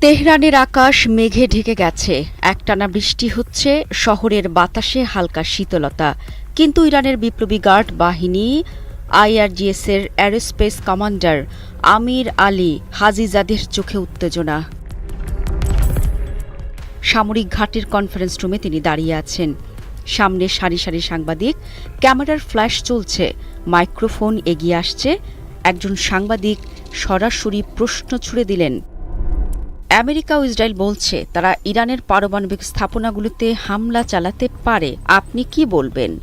তেহরানের আকাশ মেঘে ঢেকে গেছে। একটানা বৃষ্টি হচ্ছে, শহরের বাতাসে হালকা শীতলতা। কিন্তু ইরানের বিপ্লবী গার্ড বাহিনী, আইআরজিএস এর অ্যারোস্পেস কমান্ডার আমির আলী হাজিজাদের চোখে উত্তেজনা। সামরিক ঘাটের কনফারেন্স রুমে তিনি দাঁড়িয়ে আছেন। সামনে সারি সারি সাংবাদিক, ক্যামেরার ফ্ল্যাশ চলছে, মাইক্রোফোন এগিয়ে আসছে। একজন সাংবাদিক সরাসরি প্রশ্ন ছুড়ে দিলেন আমেরিকা ও ইসরায়েল বলছে, তারা ইরানের পারমাণবিক স্থাপনাগুলোতে হামলা চালাতে পারে। আপনি কি বলবেন?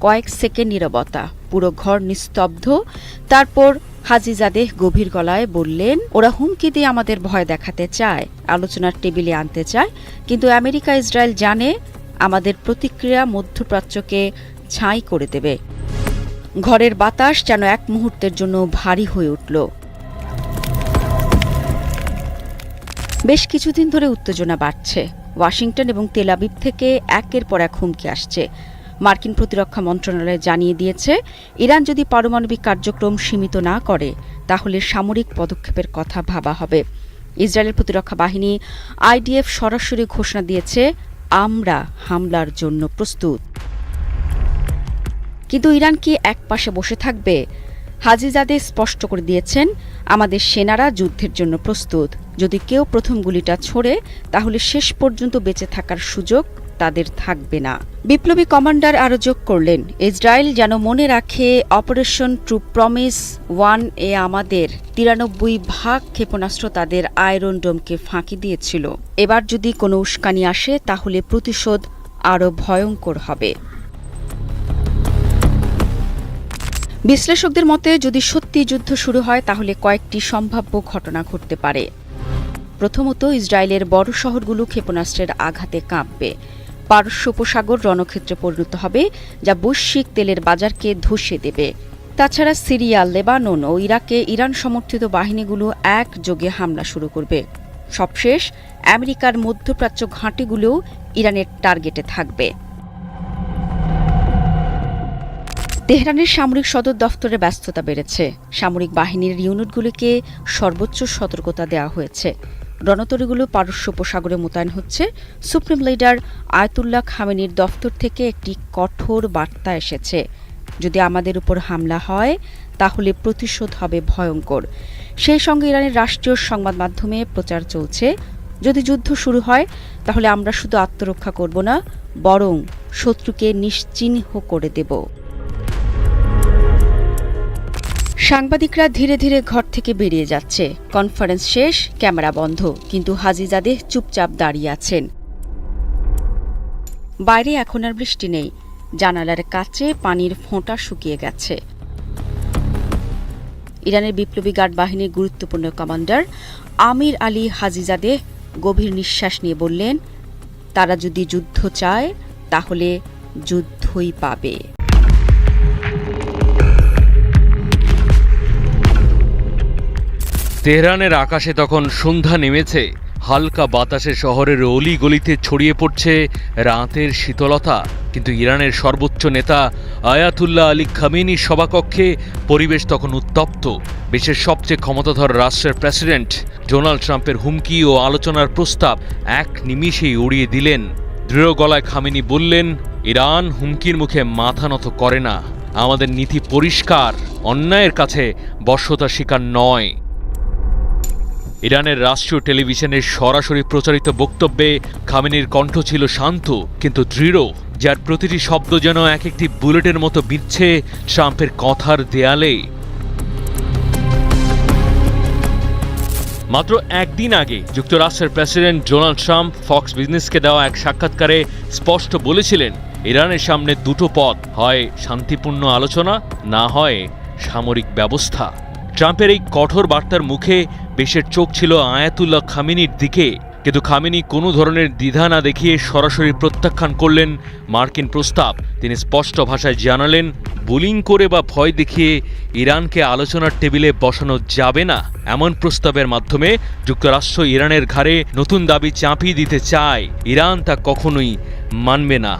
কয়েক সেকেন্ড নীরবতা। পুরো ঘর নিস্তব্ধ। তারপর হাজিজাদেহ গভীর গলায় বললেন, ওরা হুমকি দিয়ে আমাদের ভয় দেখাতে চায়, আলোচনার টেবিলে আনতে চায়। কিন্তু আমেরিকা, ইসরায়েল জানে আমাদের প্রতিক্রিয়া মধ্যপ্রাচ্যকে ছাই করে দেবে। ঘরের বাতাস যেন এক মুহূর্তের জন্য ভারী হয়ে উঠল। বেশ কিছুদিন ধরে উত্তেজনা বাড়ছে। ওয়াশিংটন এবং তেলাবিব থেকে একের পর এক হুমকি আসছে। মার্কিন প্রতিরক্ষা মন্ত্রণালয় জানিয়ে দিয়েছে, ইরান যদি পারমাণবিক কার্যক্রম সীমিত না করে, তাহলে সামরিক পদক্ষেপের কথা ভাবা হবে। ইসরায়েলের প্রতিরক্ষা বাহিনী আইডিএফ সরাসরি ঘোষণা দিয়েছে, আমরা হামলার জন্য প্রস্তুত। কিন্তু ইরান কি একপাশে বসে থাকবে? হাজিজাদে স্পষ্ট করে দিয়েছেন, আমাদের সেনারা যুদ্ধের জন্য প্রস্তুত। যদি কেউ প্রথম গুলিটা ছোড়ে, তাহলে শেষ পর্যন্ত বেঁচে থাকার সুযোগ তাদের থাকবে না। বিপ্লবী কমান্ডার আরও যোগ করলেন, ইসরায়েল যেন মনে রাখে, অপারেশন ট্রু প্রমিস ওয়ান এ আমাদের তিরানব্বই ভাগ ক্ষেপণাস্ত্র তাদের আয়রন ডোমকে ফাঁকি দিয়েছিল। এবার যদি কোনো উস্কানি আসে, তাহলে প্রতিশোধ আরও ভয়ঙ্কর হবে। বিশ্লেষকদের মতে, যদি সত্যি যুদ্ধ শুরু হয়, তাহলে কয়েকটি সম্ভাব্য ঘটনা ঘটতে পারে। প্রথমত, ইসরায়েলের বড় শহরগুলো ক্ষেপণাস্ত্রের আঘাতে কাঁপবে। পারস্য উপসাগর রণক্ষেত্রে পরিণত হবে, যা বৈশ্বিক তেলের বাজারকে ধসে দেবে। তাছাড়া সিরিয়া, লেবানন ও ইরাকে ইরান সমর্থিত বাহিনীগুলো একযোগে হামলা শুরু করবে। সবশেষ, আমেরিকার মধ্যপ্রাচ্য ঘাঁটিগুলোও ইরানের টার্গেটে থাকবে। তেহরানের সামরিক সদর দফতরে ব্যস্ততা বেড়েছে। সামরিক বাহিনীর ইউনিটগুলিকে সর্বোচ্চ সতর্কতা দেওয়া হয়েছে। রণতরীগুলো পারস্য উপসাগরে মোতায়েন হচ্ছে। সুপ্রিম লিডার আয়তুল্লাহ খামেনির দফতর থেকে একটি কঠোর বার্তা এসেছে। যদি আমাদের উপর হামলা হয়, তাহলে প্রতিশোধ হবে ভয়ঙ্কর। সেই সঙ্গে ইরানের রাষ্ট্রীয় সংবাদ মাধ্যমে প্রচার চলছে। যদি যুদ্ধ শুরু হয়, তাহলে আমরা শুধু আত্মরক্ষা করব না, বরং শত্রুকে নিশ্চিহ্ন করে দেব। সাংবাদিকরা ধীরে ধীরে ঘর থেকে বেরিয়ে যাচ্ছে। কনফারেন্স শেষ, ক্যামেরা বন্ধ, কিন্তু হাজিজাদে চুপচাপ দাঁড়িয়ে আছেন। বাইরে এখন আর বৃষ্টি নেই। জানালার কাছে পানির ফোঁটা শুকিয়ে গেছে। ইরানের বিপ্লবী গার্ড বাহিনীর গুরুত্বপূর্ণ কমান্ডার আমির আলী হাজিজাদেহ গভীর নিঃশ্বাস নিয়ে বললেন, তারা যদি যুদ্ধ চায়, তাহলে যুদ্ধই পাবে। তেহরানের আকাশে তখন সন্ধ্যা নেমেছে। হালকা বাতাসে শহরের অলি গলিতে ছড়িয়ে পড়ছে রাতের শীতলতা। কিন্তু ইরানের সর্বোচ্চ নেতা আয়াতুল্লাহ আলী খামিনীর সভাকক্ষে পরিবেশ তখন উত্তপ্ত। বিশ্বের সবচেয়ে ক্ষমতাধর রাষ্ট্রের প্রেসিডেন্ট ডোনাল্ড ট্রাম্পের হুমকি ও আলোচনার প্রস্তাব এক নিমিষেই উড়িয়ে দিলেন। দৃঢ় গলায় খামিনী বললেন, ইরান হুমকির মুখে মাথা নত করে না। আমাদের নীতি পরিষ্কার। অন্যায়ের কাছে বর্ষতা শিকার নয়। ইরানের রাষ্ট্রীয় টেলিভিশনের সরাসরি প্রচারিত বক্তব্যে খামেনির কণ্ঠ ছিল শান্ত, কিন্তু দৃঢ়, যার প্রতিটি শব্দ যেন এক একটি বুলেটের মতো বিচ্ছে ট্রাম্পের কথার দেয়ালে। মাত্র একদিন আগে যুক্তরাষ্ট্রের প্রেসিডেন্ট ডোনাল্ড ট্রাম্প ফক্স বিজনেসকে দেওয়া এক সাক্ষাৎকারে স্পষ্ট বলেছিলেন, ইরানের সামনে দুটো পথ, হয় শান্তিপূর্ণ আলোচনা, না হয় সামরিক ব্যবস্থা। ট্রাম্পের এই কঠোর বার্তার মুখে বেশের চোখ ছিল আয়াতুল্লাহ খামিনির দিকে। কিন্তু খামিনি কোনো ধরনের দ্বিধা না দেখিয়ে সরাসরি প্রত্যাখ্যান করলেন মার্কিন প্রস্তাব। তিনি স্পষ্ট ভাষায় জানালেন, বুলিং করে বা ভয় দেখিয়ে ইরানকে আলোচনার টেবিলে বসানো যাবে না। এমন প্রস্তাবের মাধ্যমে যুক্তরাষ্ট্র ইরানের ঘাড়ে নতুন দাবি চাপিয়ে দিতে চায়। ইরান তা কখনোই মানবে না।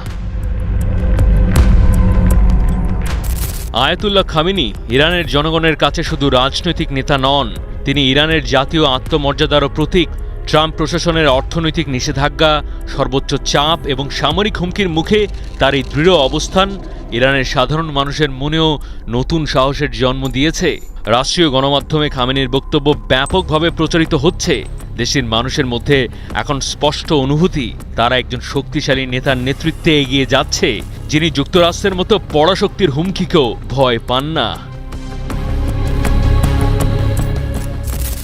আয়াতুল্লাহ খামিনি ইরানের জনগণের কাছে শুধু রাজনৈতিক নেতা নন, তিনি ইরানের জাতীয় আত্মমর্যাদারও প্রতীক, ট্রাম্প প্রশাসনের অর্থনৈতিক নিষেধাজ্ঞা, সর্বোচ্চ চাপ এবং সামরিক হুমকির মুখে তার এই দৃঢ় অবস্থান ইরানের সাধারণ মানুষের মনেও নতুন সাহসের জন্ম দিয়েছে। রাষ্ট্রীয় গণমাধ্যমে খামেনির বক্তব্য ব্যাপকভাবে প্রচারিত হচ্ছে। দেশের মানুষের মধ্যে এখন স্পষ্ট অনুভূতি, তারা একজন শক্তিশালী নেতার নেতৃত্বে এগিয়ে যাচ্ছে। যিনি যুক্তরাষ্ট্রের মতো পড়াশক্তির হুমকিকেও ভয় পান না।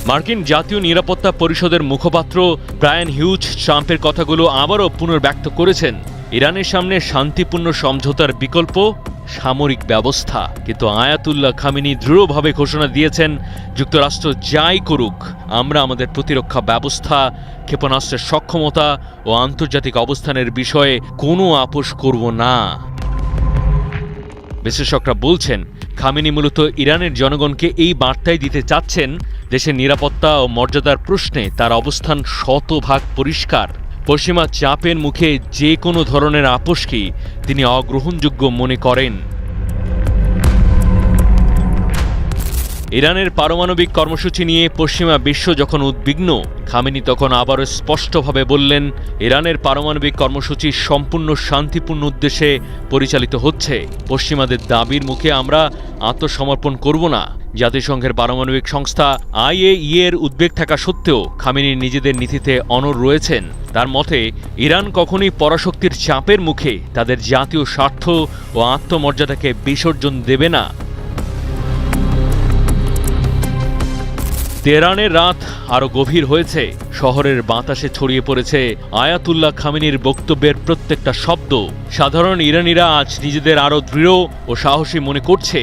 মার্কিন জাতীয় নিরাপত্তা পরিষদের মুখপাত্র ব্রায়ান হিউজ ট্রাম্পের কথাগুলো আবারও পুনর্ব্যক্ত করেছেন। ইরানের সামনে শান্তিপূর্ণ সমঝোতার বিকল্প সামরিক ব্যবস্থা। কিন্তু আয়াতুল্লাহ খামিনি দৃঢ়ভাবে ঘোষণা দিয়েছেন, যুক্তরাষ্ট্র যাই করুক, আমরা আমাদের প্রতিরক্ষা ব্যবস্থা, ক্ষেপণাস্ত্রের সক্ষমতা ও আন্তর্জাতিক অবস্থানের বিষয়ে কোনো আপোষ করব না। বিশ্লেষকরা বলছেন, খামিনি মূলত ইরানের জনগণকে এই বার্তাই দিতে চাচ্ছেন, দেশের নিরাপত্তা ও মর্যাদার প্রশ্নে তার অবস্থান শতভাগ পরিষ্কার। পশ্চিমা চাপের মুখে যে কোনো ধরনের আপোষকেই তিনি অগ্রহণযোগ্য মনে করেন। ইরানের পারমাণবিক কর্মসূচি নিয়ে পশ্চিমা বিশ্ব যখন উদ্বিগ্ন, খামেনি তখন আবারও স্পষ্টভাবে বললেন, ইরানের পারমাণবিক কর্মসূচি সম্পূর্ণ শান্তিপূর্ণ উদ্দেশ্যে পরিচালিত হচ্ছে। পশ্চিমাদের দাবির মুখে আমরা আত্মসমর্পণ করব না। জাতিসংঘের পারমাণবিক সংস্থা আইএই এর উদ্বেগ থাকা সত্ত্বেও খামেনি নিজেদের নীতিতে অনড় রয়েছেন। তার মতে, ইরান কখনোই পরাশক্তির চাপের মুখে তাদের জাতীয় স্বার্থ ও আত্মমর্যাদাকে বিসর্জন দেবে না। তেহরানের রাত আরও গভীর হয়েছে। শহরের বাতাসে ছড়িয়ে পড়েছে আয়াতুল্লাহ খামিনির বক্তব্যের প্রত্যেকটা শব্দ। সাধারণ ইরানিরা আজ নিজেদের আরও দৃঢ় ও সাহসী মনে করছে।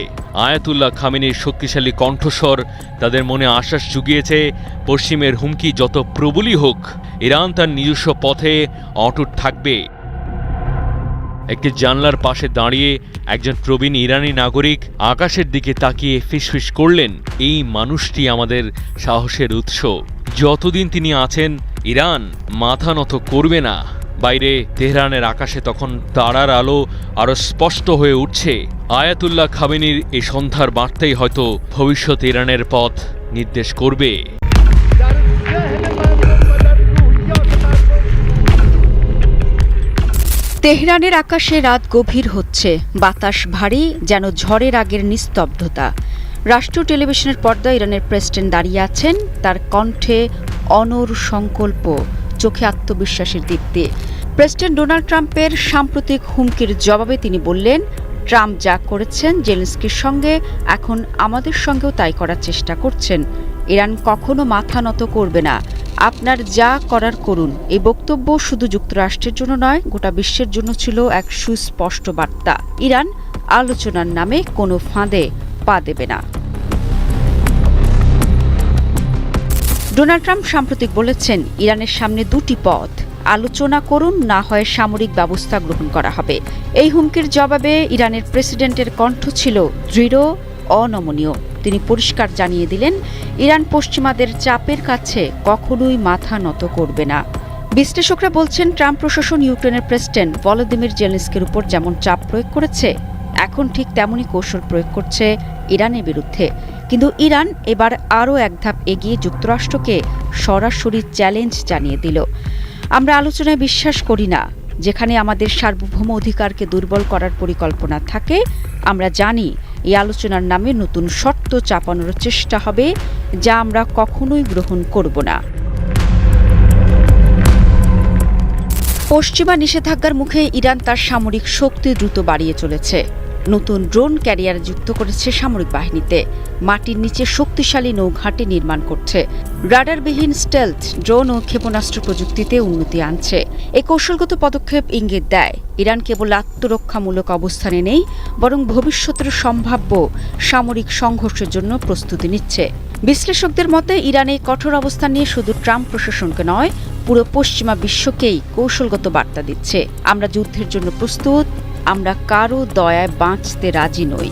আয়াতুল্লাহ খামিনির শক্তিশালী কণ্ঠস্বর, তাদের মনে আশ্বাস জুগিয়েছে, পশ্চিমের হুমকি যত প্রবলই হোক, ইরান তার নিজস্ব পথে অটুট থাকবে। একটি জানলার পাশে দাঁড়িয়ে একজন প্রবীণ ইরানি নাগরিক আকাশের দিকে তাকিয়ে ফিসফিস করলেন, এই মানুষটি আমাদের সাহসের উৎস। যতদিন তিনি আছেন, ইরান মাথা নত করবে না। বাইরে তেহরানের আকাশে তখন তারার আলো আরও স্পষ্ট হয়ে উঠছে। আয়াতুল্লাহ খামেনির এই সন্ধ্যার বার্তাই হয়তো ভবিষ্যৎ ইরানের পথ নির্দেশ করবে। তেহরানের আকাশে রাত গভীর হচ্ছে। বাতাস ভারী, যেন ঝড়ের আগের নিস্তব্ধতা। রাষ্ট্রীয় টেলিভিশনের পর্দায় ইরানের প্রেসিডেন্ট দাঁড়িয়ে আছেন। তার কণ্ঠে অনর সংকল্প, চোখে আত্মবিশ্বাসের দীপ্তি। প্রেসিডেন্ট ডোনাল্ড ট্রাম্পের সাম্প্রতিক হুমকির জবাবে তিনি বললেন, ট্রাম্প যা করেছেন জেলেন্সকির সঙ্গে, এখন আমাদের সঙ্গেও তাই করার চেষ্টা করছেন। ইরান কখনো মাথা নত করবে না। আপনার যা করার করুন। এই বক্তব্য শুধু যুক্তরাষ্ট্রের জন্য নয়, গোটা বিশ্বের জন্য ছিল এক সুস্পষ্ট বার্তা। ইরান আলোচনার নামে কোনো ফাঁদে পা দেবে না। ডোনাল্ড ট্রাম্প সাম্প্রতিক বলেছেন, ইরানের সামনে দুটি পথ। আলোচনা করুন, না হয় সামরিক ব্যবস্থা গ্রহণ করা হবে। এই হুমকির জবাবে ইরানের প্রেসিডেন্টের কণ্ঠ ছিল দৃঢ়, অনমনীয়। তিনি পরিষ্কার জানিয়ে দিলেন, ইরান পশ্চিমাদের চাপের কাছে কখনোই মাথা নত করবে না। বিশ্লেষকরা বলছেন, ট্রাম্প প্রশাসন ইউক্রেনের প্রেসিডেন্ট ভলোদিমির জেলেন্সকের উপর যেমন চাপ প্রয়োগ করেছে, এখন ঠিক তেমনই কৌশল প্রয়োগ করছে ইরানের বিরুদ্ধে। কিন্তু ইরান এবার আরও এক ধাপ এগিয়ে যুক্তরাষ্ট্রকে সরাসরি চ্যালেঞ্জ জানিয়ে দিল। আমরা আলোচনায় বিশ্বাস করি না, যেখানে আমাদের সার্বভৌম অধিকারকে দুর্বল করার পরিকল্পনা থাকে, আমরা জানি এই আলোচনার নামে নতুন শর্ত চাপানোর চেষ্টা হবে, যা আমরা কখনোই গ্রহণ করব না। পশ্চিমা নিষেধাজ্ঞার মুখে ইরান তার সামরিক শক্তি দ্রুত বাড়িয়ে চলেছে। নতুন ড্রোন ক্যারিয়ার যুক্ত করেছে সামরিক বাহিনীতে। মাটির নিচে শক্তিশালী নৌঘাঁটি নির্মাণ করছে। রাডারবিহীন স্টেলথ ড্রোন ও ক্ষেপণাস্ত্র প্রযুক্তিতে উন্নতি আনছে। এই কৌশলগত পদক্ষেপ ইঙ্গিত দেয়। ইরান কেবল আত্মরক্ষামূলক অবস্থানে নেই, বরং ভবিষ্যতের সম্ভাব্য সামরিক সংঘর্ষের জন্য প্রস্তুতি নিচ্ছে। বিশ্লেষকদের মতে, ইরান কঠোর অবস্থান নিয়ে শুধু ট্রাম্প প্রশাসনকে নয়, পুরো পশ্চিমা বিশ্বকেই কৌশলগত বার্তা দিচ্ছে। আমরা যুদ্ধের জন্য প্রস্তুত আমরা কারও দয়ায় বাঁচতে রাজি নই।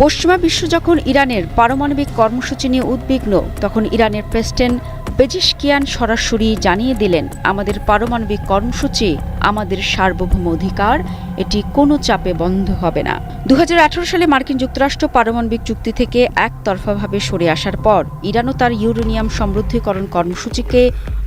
পশ্চিমা বিশ্ব যখন ইরানের পারমাণবিক কর্মসূচি নিয়ে উদ্বিগ্ন, তখন ইরানের প্রেসিডেন্ট পেজিশকিয়ান সরাসরি জানিয়ে দিলেন, আমাদের পারমাণবিক কর্মসূচি আমাদের সার্বভৌম অধিকার, এটি কোনো চাপে বন্ধ হবে না। দু হাজার আঠারো সালে মার্কিন যুক্তরাষ্ট্র পারমাণবিক চুক্তি থেকে একতরফাভাবে সরে আসার পর, ইরানও তার ইউরেনিয়াম সমৃদ্ধিকরণ কর্মসূচিকে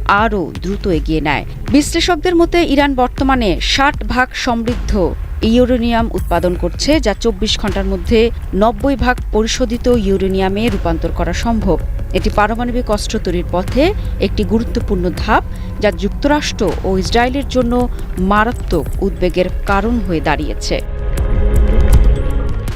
আরও দ্রুত এগিয়ে নেয়। বিশ্লেষকদের মতে, ইরান বর্তমানে ষাট ভাগ সমৃদ্ধ ইউরেনিয়াম উৎপাদন করছে, যা চব্বিশ ঘণ্টার মধ্যে নব্বই ভাগ পরিশোধিত ইউরেনিয়ামে রূপান্তর করা সম্ভব। এটি পারমাণবিক অস্ত্র তৈরির পথে একটি গুরুত্বপূর্ণ ধাপ, যা যুক্তরাষ্ট্র ও ইসরায়েলের জন্য মারাত্মক উদ্বেগের কারণ হয়ে দাঁড়িয়েছে।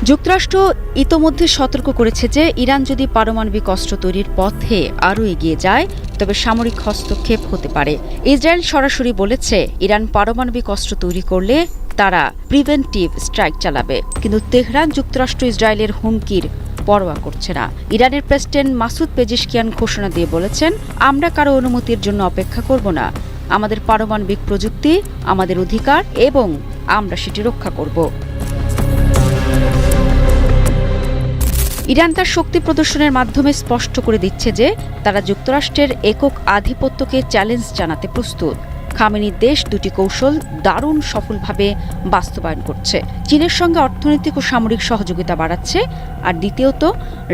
যুক্তরাষ্ট্র ইতোমধ্যে সতর্ক করেছে যে ইরান যদি পারমাণবিক অস্ত্র তৈরির পথে আরও এগিয়ে যায়, তবে সামরিক হস্তক্ষেপ হতে পারে। ইসরায়েল সরাসরি বলেছে, ইরান পারমাণবিক অস্ত্র তৈরি করলে তারা প্রিভেন্টিভ স্ট্রাইক চালাবে। কিন্তু তেহরান যুক্তরাষ্ট্র ইসরায়েলের হুমকির পরোয়া করছে না। ইরানের প্রেসিডেন্ট মাসুদ পেজিশকিয়ান ঘোষণা দিয়ে বলেছেন, আমরা কারও অনুমতির জন্য অপেক্ষা করব না। আমাদের পারমাণবিক প্রযুক্তি, আমাদের অধিকার এবং আমরা সেটি রক্ষা করব। ইরান তার শক্তি প্রদর্শনের মাধ্যমে স্পষ্ট করে দিচ্ছে যে তারা যুক্তরাষ্ট্রের একক আধিপত্যকে চ্যালেঞ্জ জানাতে প্রস্তুত। খামেনির দেশ দুটি কৌশল দারুণ সফলভাবে বাস্তবায়ন করছে। চীনের সঙ্গে অর্থনৈতিক ও সামরিক সহযোগিতা বাড়াচ্ছে আর দ্বিতীয়ত,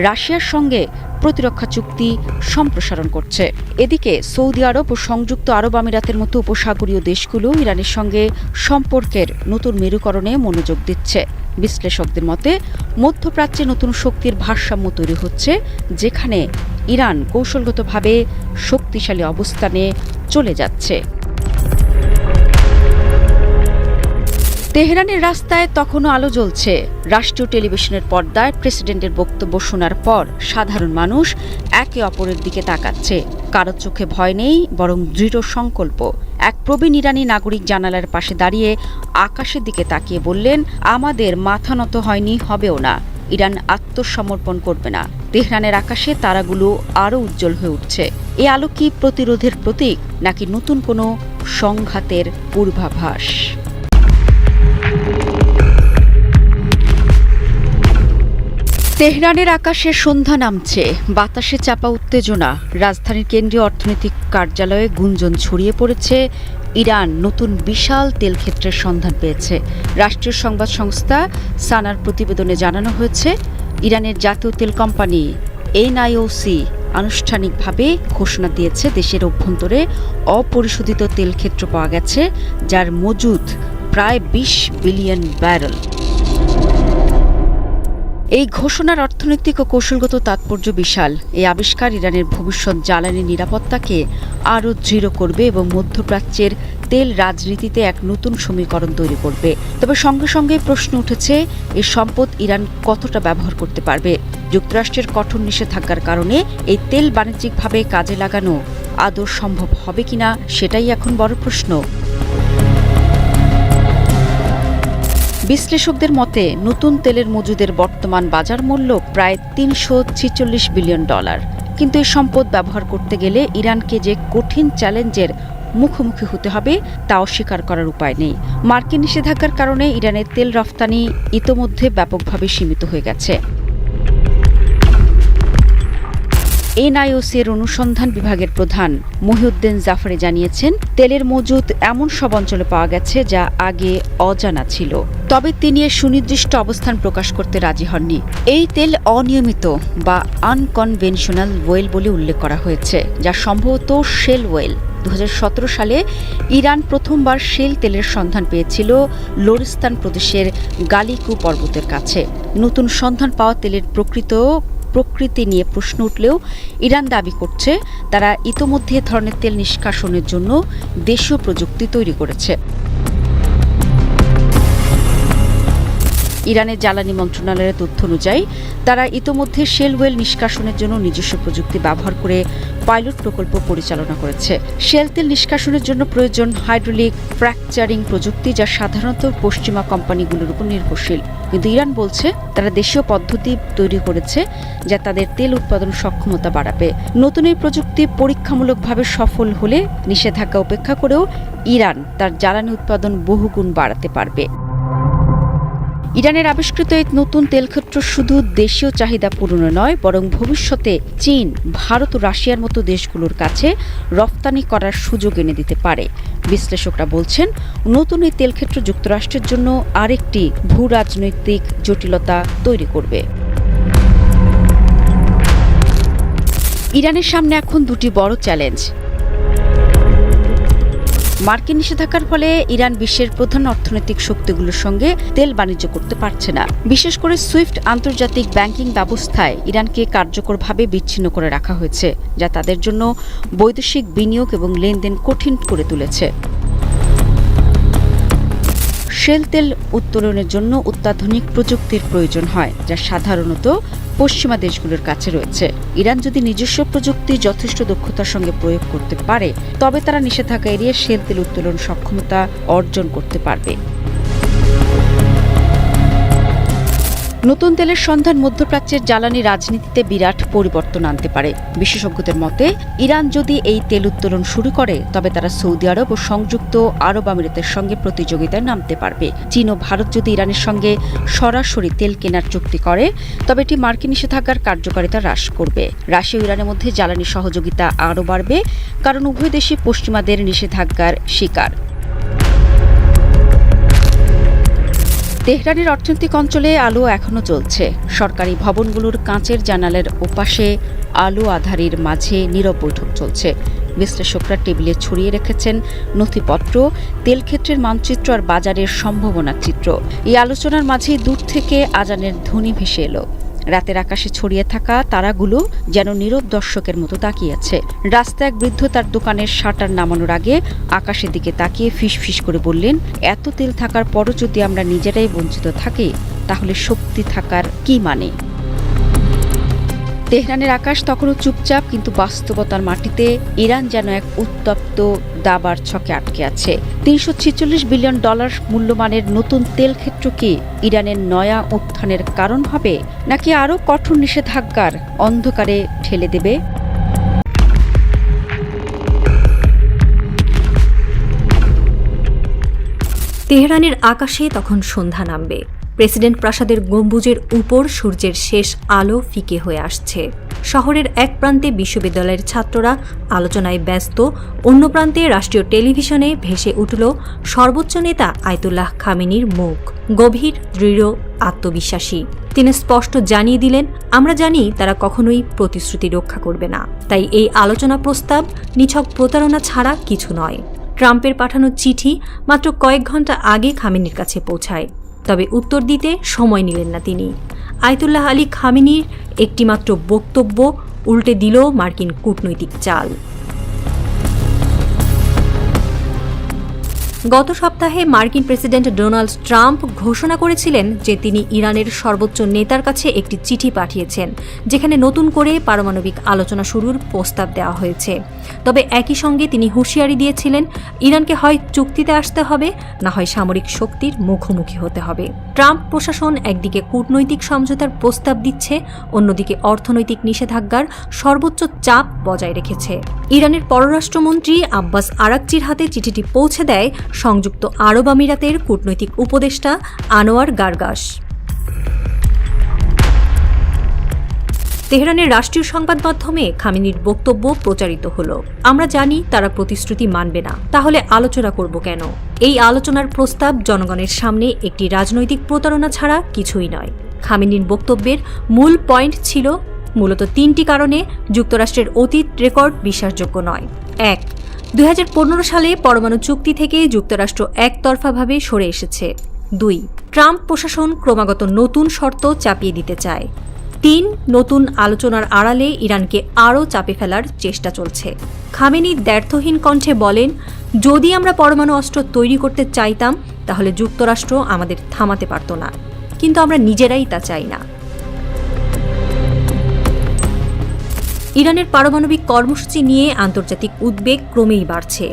রাশিয়ার সঙ্গে প্রতিরক্ষা চুক্তি সম্প্রসারণ করছে। এদিকে, সৌদি আরব ও সংযুক্ত আরব আমিরাতের মতো উপসাগরীয় দেশগুলো ইরানের সঙ্গে সম্পর্কের নতুন মেরুকরণে মনোযোগ দিচ্ছে। বিশ্লেষকদের মতে, মধ্যপ্রাচ্যে নতুন শক্তির ভারসাম্য তৈরি হচ্ছে, যেখানে ইরান কৌশলগতভাবে শক্তিশালী অবস্থানে চলে যাচ্ছে। তেহরানের রাস্তায় তখনও আলো জ্বলছে। রাষ্ট্রীয় টেলিভিশনের পর্দায় প্রেসিডেন্টের বক্তব্য শোনার পর সাধারণ মানুষ একে অপরের দিকে তাকাচ্ছে। কারও চোখে ভয় নেই, বরং দৃঢ় সংকল্প। এক প্রবীণ ইরানি নাগরিক জানালার পাশে দাঁড়িয়ে আকাশের দিকে তাকিয়ে বললেন, আমাদের মাথা নত হয়নি, হবেও না। ইরান আত্মসমর্পণ করবে না। তেহরানের আকাশে তারাগুলো আরও উজ্জ্বল হয়ে উঠছে। এ আলো কি প্রতিরোধের প্রতীক, নাকি নতুন কোনো সংঘাতের পূর্বাভাস? তেহরানের আকাশে সন্ধ্যা নামছে। বাতাসে চাপা উত্তেজনা। রাজধানীর কেন্দ্রীয় অর্থনৈতিক কার্যালয়ে গুঞ্জন ছড়িয়ে পড়েছে। ইরান নতুন বিশাল তেল ক্ষেত্রের সন্ধান পেয়েছে। রাষ্ট্রীয় সংবাদ সংস্থা সানার প্রতিবেদনে জানানো হয়েছে, ইরানের জাতীয় তেল কোম্পানি এনআইওসি আনুষ্ঠানিকভাবে ঘোষণা দিয়েছে, দেশের অভ্যন্তরে অপরিশোধিত তেল ক্ষেত্র পাওয়া গেছে, যার মজুদ প্রায় বিশ বিলিয়ন ব্যারেল। এই ঘোষণার অর্থনৈতিক ও কৌশলগত তাৎপর্য বিশাল। এই আবিষ্কার ইরানের ভবিষ্যৎ জ্বালানি নিরাপত্তাকে আরও দৃঢ় করবে এবং মধ্যপ্রাচ্যের তেল রাজনীতিতে এক নতুন সমীকরণ তৈরি করবে। তবে সঙ্গে সঙ্গে প্রশ্ন উঠেছে এই সম্পদ ইরান কতটা ব্যবহার করতে পারবে? যুক্তরাষ্ট্রের কঠোর নিষেধাজ্ঞার কারণে এই তেল বাণিজ্যিকভাবে কাজে লাগানো আদৌ সম্ভব হবে কিনা, সেটাই এখন বড় প্রশ্ন। বিশ্লেষকদের মতে, নতুন তেলের মজুদের বর্তমান বাজার মূল্য প্রায় তিনশো বিলিয়ন ডলার। কিন্তু এই সম্পদ ব্যবহার করতে গেলে ইরানকে যে কঠিন চ্যালেঞ্জের মুখোমুখি হতে হবে, তা অস্বীকার করার উপায় নেই। মার্কিন নিষেধাজ্ঞার কারণে ইরানের তেল রফতানি ইতোমধ্যে ব্যাপকভাবে সীমিত হয়ে গেছে। এনআইওসি এর অনুসন্ধান বিভাগের প্রধান মহিউদ্দিন জাফরে জানিয়েছেন, তেলের মজুদ এমন সব অঞ্চলে পাওয়া গেছে যা আগে অজানা ছিল। তবে তিনি এর সুনির্দিষ্ট অবস্থান প্রকাশ করতে রাজি হননি। এই তেল অনিয়মিত বা আনকনভেনশনাল ওয়েল বলে উল্লেখ করা হয়েছে, যা সম্ভবত শেল ওয়েল। দু হাজার সতেরো সালে ইরান প্রথমবার শেল তেলের সন্ধান পেয়েছিল লোরিস্তান প্রদেশের গালিকু পর্বতের কাছে। নতুন সন্ধান পাওয়া তেলের প্রকৃত প্রকৃতি নিয়ে প্রশ্ন উঠলেও ইরান দাবি করছে তারা ইতোমধ্যে ধরনের তেল নিষ্কাশনের জন্য দেশীয় প্রযুক্তি তৈরি করেছে। ইরানের জ্বালানি মন্ত্রণালয়ের তথ্য অনুযায়ী, তারা ইতোমধ্যে শেল ওয়েল নিষ্কাশনের জন্য নিজস্ব প্রযুক্তি ব্যবহার করে পাইলট প্রকল্প পরিচালনা করেছে। শেল তেল নিষ্কাশনের জন্য প্রয়োজন হাইড্রোলিক ফ্র্যাকচারিং প্রযুক্তি যা সাধারণত পশ্চিমা কোম্পানিগুলোর উপর নির্ভরশীল। কিন্তু ইরান বলছে, তারা দেশীয় পদ্ধতি তৈরি করেছে যা তাদের তেল উৎপাদন সক্ষমতা বাড়াবে। নতুন এই প্রযুক্তি পরীক্ষামূলকভাবে সফল হলে নিষেধাজ্ঞা উপেক্ষা করেও ইরান তার জ্বালানি উৎপাদন বহুগুণ বাড়াতে পারবে। ইরানের আবিষ্কৃত এই নতুন তেলক্ষেত্র শুধু দেশীয় চাহিদা পূরণে নয়, বরং ভবিষ্যতে চীন, ভারত ও রাশিয়ার মতো দেশগুলোর কাছে রপ্তানি করার সুযোগ এনে দিতে পারে। বিশ্লেষকরা বলছেন, নতুন এই তেলক্ষেত্র যুক্তরাষ্ট্রের জন্য আরেকটি ভূ রাজনৈতিক জটিলতা তৈরি করবে। ইরানের সামনে এখন দুটি বড় চ্যালেঞ্জ। মার্কিন নিষেধাজ্ঞার ফলে ইরান বিশ্বের প্রধান অর্থনৈতিক শক্তিগুলোর সঙ্গে তেল বাণিজ্য করতে পারছে না। বিশেষ করে সুইফট আন্তর্জাতিক ব্যাংকিং ব্যবস্থায় ইরানকে কার্যকরভাবে বিচ্ছিন্ন করে রাখা হয়েছে, যা তাদের জন্য বৈদেশিক বিনিয়োগ এবং লেনদেন কঠিন করে তুলেছে। শেল তেল উত্তোলনের জন্য অত্যাধুনিক প্রযুক্তির প্রয়োজন হয়, যা সাধারণত পশ্চিমা দেশগুলোর কাছে রয়েছে। ইরান যদি নিজস্ব প্রযুক্তি যথেষ্ট দক্ষতার সঙ্গে প্রয়োগ করতে পারে, তবে তারা নিষেধাজ্ঞা এড়িয়ে শেল তেল উত্তোলন সক্ষমতা অর্জন করতে পারবে। নতুন তেলের সন্ধান মধ্যপ্রাচ্যের জ্বালানি রাজনীতিতে বিরাট পরিবর্তন আনতে পারে। বিশেষজ্ঞদের মতে, ইরান যদি এই তেল উত্তোলন শুরু করে, তবে তারা সৌদি আরব ও সংযুক্ত আরব আমিরাতের সঙ্গে প্রতিযোগিতায় নামতে পারবে। চীন ও ভারত যদি ইরানের সঙ্গে সরাসরি তেল কেনার চুক্তি করে, তবে এটি মার্কিন নিষেধাজ্ঞার কার্যকারিতা হ্রাস করবে। রাশিয়া ও ইরানের মধ্যে জ্বালানি সহযোগিতা আরও বাড়বে, কারণ উভয় দেশই পশ্চিমাদের নিষেধাজ্ঞার শিকার। তেহরানের অর্থনৈতিক অঞ্চলে আলো এখনও চলছে সরকারি ভবনগুলোর কাঁচের জানালের ওপাশে আলো আধারির মাঝে নীরব বৈঠক চলছে। বিশ্লেষকরা টেবিলে ছড়িয়ে রেখেছেন নথিপত্র, তেলক্ষেত্রের মানচিত্র আর বাজারের সম্ভাবনার চিত্র। এই আলোচনার মাঝেই দূর থেকে আজানের ধ্বনি ভেসে এলো। রাতের আকাশে ছড়িয়ে থাকা তারাগুলো যেন নীরব দর্শকের মতো তাকিয়েছে। রাস্তায় এক বৃদ্ধ তার দোকানের শাটার নামানোর আগে আকাশের দিকে তাকিয়ে ফিস করে বললেন, এত তেল থাকার পরও যদি আমরা নিজেরাই বঞ্চিত থাকি, তাহলে শক্তি থাকার কি মানে? তেহরানের আকাশ তখনও চুপচাপ, কিন্তু বাস্তবতার মাটিতে ইরান যেন এক উত্তপ্ত দাবার ছকে আটকে আছে। তিনশো ছেচল্লিশ বিলিয়ন ডলার মূল্যমানের নতুন তেল ক্ষেত্র কি ইরানের নয়া উত্থানের কারণ হবে, নাকি আরও কঠোর নিষেধাজ্ঞার অন্ধকারে ঠেলে দেবে? তেহরানের আকাশে তখন সন্ধ্যা নামবে। প্রেসিডেন্ট প্রাসাদের গম্বুজের উপর সূর্যের শেষ আলো ফিকে হয়ে আসছে। শহরের এক প্রান্তে বিশ্ববিদ্যালয়ের ছাত্ররা আলোচনায় ব্যস্ত, অন্য প্রান্তে রাষ্ট্রীয় টেলিভিশনে ভেসে উঠল সর্বোচ্চ নেতা আয়তুল্লাহ খামেনির মুখ। গভীর, দৃঢ়, আত্মবিশ্বাসী। তিনি স্পষ্ট জানিয়ে দিলেন, আমরা জানি তারা কখনোই প্রতিশ্রুতি রক্ষা করবে না। তাই এই আলোচনা প্রস্তাব নিছক প্রতারণা ছাড়া কিছু নয়। ট্রাম্পের পাঠানো চিঠি মাত্র কয়েক ঘণ্টা আগে খামেনির কাছে পৌঁছায়। তবে উত্তর দিতে সময় নিলেন না তিনি। আয়তুল্লাহ আলী খামিনির একটিমাত্র বক্তব্য উল্টে দিল মার্কিন কূটনৈতিক চাল। গত সপ্তাহে মার্কিন প্রেসিডেন্ট ডোনাল্ড ট্রাম্প ঘোষণা করেছিলেন যে তিনি ইরানের সর্বোচ্চ নেতার কাছে একটি চিঠি পাঠিয়েছেন, যেখানে নতুন করে পারমাণবিক আলোচনা শুরুর প্রস্তাব দেওয়া হয়েছে। তবে একই সঙ্গে তিনি হুঁশিয়ারি দিয়েছিলেন, ইরানকে হয় চুক্তিতে আসতে হবে, না হয় সামরিক শক্তির মুখোমুখি হতে হবে। ট্রাম্প প্রশাসন একদিকে কূটনৈতিক সমঝোতার প্রস্তাব দিচ্ছে, অন্যদিকে অর্থনৈতিক নিষেধাজ্ঞার সর্বোচ্চ চাপ বজায় রেখেছে। ইরানের পররাষ্ট্রমন্ত্রী আব্বাস আরাকচির হাতে চিঠিটি পৌঁছে দেয় সংযুক্ত আরব আমিরাতের কূটনৈতিক উপদেষ্টা আনোয়ার গার্গাস তেহরানের রাষ্ট্রীয় সংবাদ মাধ্যমে খামিনির বক্তব্য প্রচারিত হলো। আমরা জানি তারা প্রতিশ্রুতি মানবে না। তাহলে আলোচনা করব কেন? এই আলোচনার প্রস্তাব জনগণের সামনে একটি রাজনৈতিক প্রতারণা ছাড়া কিছুই নয়। খামিনির বক্তব্যের মূল পয়েন্ট ছিল, মূলত তিনটি কারণে যুক্তরাষ্ট্রের অতীত রেকর্ড বিশ্বাসযোগ্য নয়। এক দুই হাজার পনেরো সালে পরমাণু চুক্তি থেকে যুক্তরাষ্ট্র একতরফাভাবে সরে এসেছে। দুই, ট্রাম্প প্রশাসন ক্রমাগত নতুন শর্ত চাপিয়ে দিতে চায়। তিন, নতুন আলোচনার আড়ালে ইরানকে আরও চাপে ফেলার চেষ্টা চলছে। খামেনি দ্ব্যর্থহীন কণ্ঠে বলেন, যদি আমরা পরমাণু অস্ত্র তৈরি করতে চাইতাম, তাহলে যুক্তরাষ্ট্র আমাদের থামাতে পারত না। কিন্তু আমরা নিজেরাই তা চাই না। ইরানের পারমাণবিক কর্মসূচি নিয়ে আন্তর্জাতিক উদ্বেগ ক্রমেই বাড়ছে।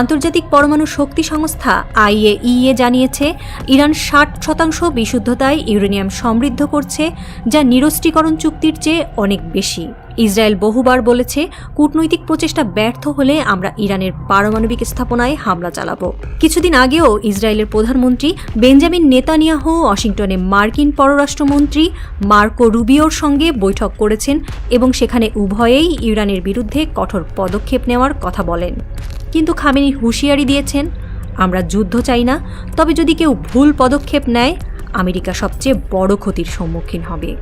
আন্তর্জাতিক পরমাণু শক্তি সংস্থা আইএইএ জানিয়েছে, ইরান ষাট শতাংশ বিশুদ্ধতায় ইউরেনিয়াম সমৃদ্ধ করছে, যা নিরস্ত্রীকরণ চুক্তির চেয়ে অনেক বেশি। ইসরায়েল বহুবার বলেছে, কূটনৈতিক প্রচেষ্টা ব্যর্থ হলে আমরা ইরানের পারমাণবিক স্থাপনায় হামলা চালাব। কিছুদিন আগেও ইসরায়েলের প্রধানমন্ত্রী বেঞ্জামিন নেতানিয়াহু ওয়াশিংটনে মার্কিন পররাষ্ট্রমন্ত্রী মার্কো রুবিওর সঙ্গে বৈঠক করেছেন এবং সেখানে উভয়েই ইরানের বিরুদ্ধে কঠোর পদক্ষেপ নেওয়ার কথা বলেন। কিন্তু খামেনি হুঁশিয়ারি দিয়েছেন, আমরা যুদ্ধ চাই না, তবে যদি কেউ ভুল পদক্ষেপ নেয়, আমেরিকা সবচেয়ে বড় ক্ষতির সম্মুখীন হবে।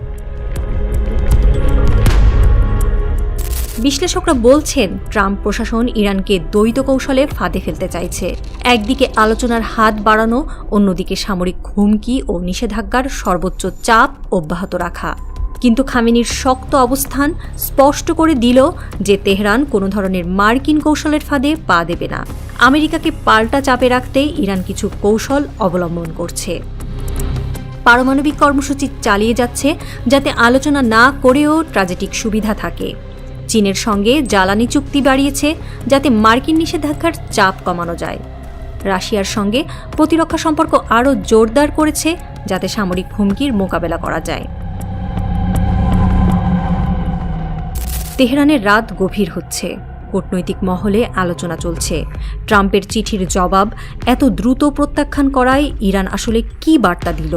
বিশ্লেষকরা বলছেন, ট্রাম্প প্রশাসন ইরানকে দ্বৈত কৌশলে ফাঁদে ফেলতে চাইছে। একদিকে আলোচনার হাত বাড়ানো, অন্যদিকে সামরিক হুমকি ও নিষেধাজ্ঞার সর্বোচ্চ চাপ অব্যাহত রাখা। কিন্তু খামেনির শক্ত অবস্থান স্পষ্ট করে দিল যে তেহরান কোনো ধরনের মার্কিন কৌশলের ফাঁদে পা দেবে না। আমেরিকাকে পাল্টা চাপে রাখতে ইরান কিছু কৌশল অবলম্বন করছে। পারমাণবিক কর্মসূচি চালিয়ে যাচ্ছে যাতে আলোচনা না করেও ট্রাজেটিক সুবিধা থাকে। চীনের সঙ্গে জ্বালানি চুক্তি বাড়িয়েছে যাতে মার্কিন নিষেধাজ্ঞার চাপ কমানো যায়। রাশিয়ার সঙ্গে প্রতিরক্ষা সম্পর্ক আরও জোরদার করেছে যাতে সামরিক হুমকির মোকাবেলা করা যায়। তেহরানের রাত গভীর হচ্ছে। কূটনৈতিক মহলে আলোচনা চলছে। ট্রাম্পের চিঠির জবাব এত দ্রুত প্রত্যাখ্যান করায় ইরান আসলে কি বার্তা দিল?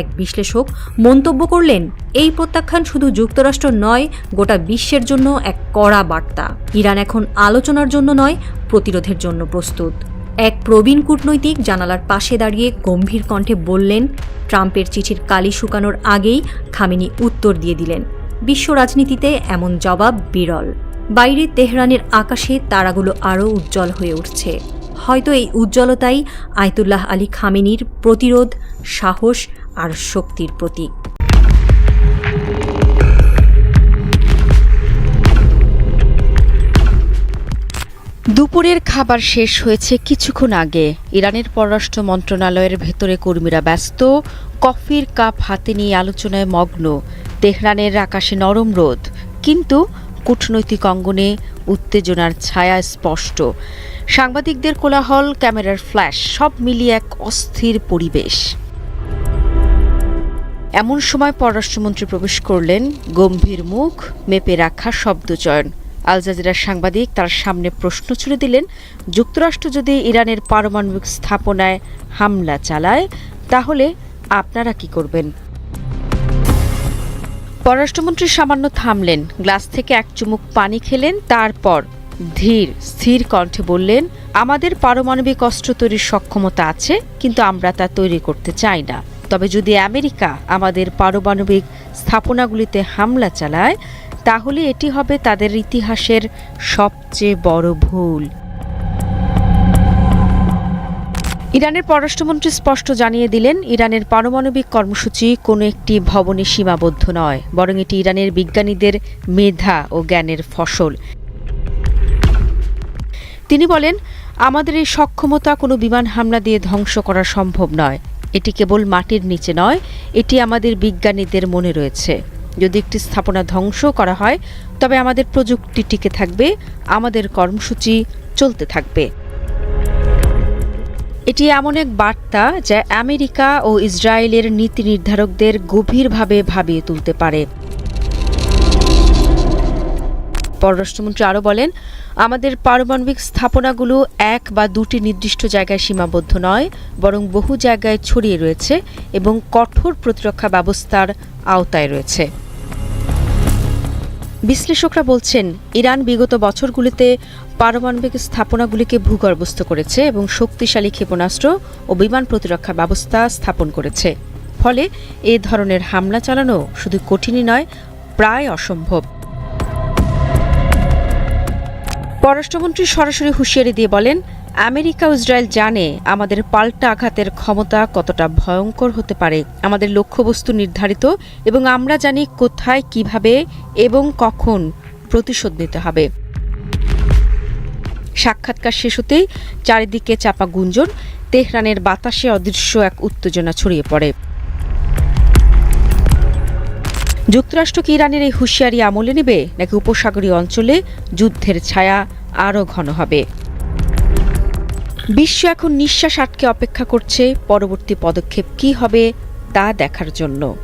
এক বিশ্লেষক মন্তব্য করলেন, এই প্রত্যাখ্যান শুধু যুক্তরাষ্ট্র নয়, গোটা বিশ্বের জন্য এক কড়া বার্তা। ইরান এখন আলোচনার জন্য নয়, প্রতিরোধের জন্য প্রস্তুত। এক প্রবীণ কূটনৈতিক জানালার পাশে দাঁড়িয়ে গম্ভীর কণ্ঠে বললেন, ট্রাম্পের চিঠির কালি শুকানোর আগেই খামিনি উত্তর দিয়ে দিলেন। বিশ্ব রাজনীতিতে এমন জবাব বিরল। বাইরে তেহরানের আকাশে তারাগুলো আরও উজ্জ্বল হয়ে উঠছে। হয়তো এই উজ্জ্বলতাই আয়তুল্লাহ আলী খামেনির প্রতিরোধ, সাহস আর শক্তির প্রতীক। দুপুরের খাবার শেষ হয়েছে কিছুক্ষণ আগে। ইরানের পররাষ্ট্র মন্ত্রণালয়ের ভেতরে কর্মীরা ব্যস্ত। কফির কাপ হাতে নিয়ে আলোচনায় মগ্ন। তেহরানের আকাশে নরম রোদ। কিন্তু কূটনৈতিক অঙ্গনে উত্তেজনার ছায়া স্পষ্ট। সাংবাদিকদের কোলাহল, ক্যামেরার ফ্ল্যাশ, সব মিলিয়ে এক অস্থির পরিবেশ। এমন সময় পররাষ্ট্রমন্ত্রী প্রবেশ করলেন। গম্ভীর মুখ, মেপে রাখা শব্দচয়ন আল জাজিরার সাংবাদিক তার সামনে প্রশ্ন ছুড়ে দিলেন, যুক্তরাষ্ট্র যদি ইরানের পারমাণবিক স্থাপনায় হামলা চালায়, তাহলে আপনারা কি করবেন? পররাষ্ট্রমন্ত্রী সামান্য থামলেন, গ্লাস থেকে এক চুমুক পানি খেলেন, তারপর ধীর, স্থির কণ্ঠে বললেন, আমাদের পারমাণবিক অস্ত্র তৈরির সক্ষমতা আছে, কিন্তু আমরা তা তৈরি করতে চাই না। তবে যদি আমেরিকা আমাদের পারমাণবিক স্থাপনাগুলিতে হামলা চালায়, তাহলে এটি হবে তাদের ইতিহাসের সবচেয়ে বড় ভুল। ইরানের পররাষ্ট্রমন্ত্রী স্পষ্ট জানিয়ে দিলেন, ইরানের পারমাণবিক কর্মসূচি কোনো একটি ভবনে সীমাবদ্ধ নয়, বরং এটি ইরানের বিজ্ঞানীদের মেধা ও জ্ঞানের ফসল। তিনি বলেন, আমাদের এই সক্ষমতা কোনো বিমান হামলা দিয়ে ধ্বংস করা সম্ভব নয়। এটি কেবল মাটির নিচে নয়, এটি আমাদের বিজ্ঞানীদের মনে রয়েছে। যদি একটি স্থাপনা ধ্বংস করা হয়, তবে আমাদের প্রযুক্তি টিকে থাকবে, আমাদের কর্মসূচি চলতে থাকবে। এটি এমন এক বার্তা যা আমেরিকা ও ইসরায়েলের নীতি নির্ধারকদের গভীরভাবে ভাবিয়ে তুলতে পারে। পররাষ্ট্রমন্ত্রী আরও বলেন, আমাদের পারমাণবিক স্থাপনাগুলো এক বা দুটি নির্দিষ্ট জায়গায় সীমাবদ্ধ নয়, বরং বহু জায়গায় ছড়িয়ে রয়েছে এবং কঠোর প্রতিরক্ষা ব্যবস্থার আওতায় রয়েছে। বিশ্লেষকরা বলছেন, ইরান বিগত বছরগুলিতে পারমাণবিক স্থাপনাগুলিকে ভূগর্ভস্থ করেছে এবং শক্তিশালী ক্ষেপণাস্ত্র ও বিমান প্রতিরক্ষা ব্যবস্থা স্থাপন করেছে। ফলে এ ধরনের হামলা চালানো শুধু কঠিনই নয়, প্রায় অসম্ভব। পররাষ্ট্রমন্ত্রী সরাসরি হুঁশিয়ারি দিয়ে বলেন, আমেরিকা ইসরায়েল জানে আমাদের পাল্টা আঘাতের ক্ষমতা কতটা ভয়ঙ্কর হতে পারে। আমাদের লক্ষ্যবস্তু নির্ধারিত এবং আমরা জানি কোথায়, কীভাবে এবং কখন প্রতিশোধ নিতে হবে। সাক্ষাৎকার শেষ হতেই চারিদিকে চাপা গুঞ্জন, তেহরানের বাতাসে অদৃশ্য এক উত্তেজনা ছড়িয়ে পড়ে। যুক্তরাষ্ট্র কি ইরানের এই হুঁশিয়ারি আমলে নেবে? নাকি উপসাগরীয় অঞ্চলে যুদ্ধের ছায়া আরও ঘন হবে? বিশ্ব এখন নিঃশ্বাস আটকে অপেক্ষা করছে, পরবর্তী পদক্ষেপ কি হবে তা দেখার জন্য।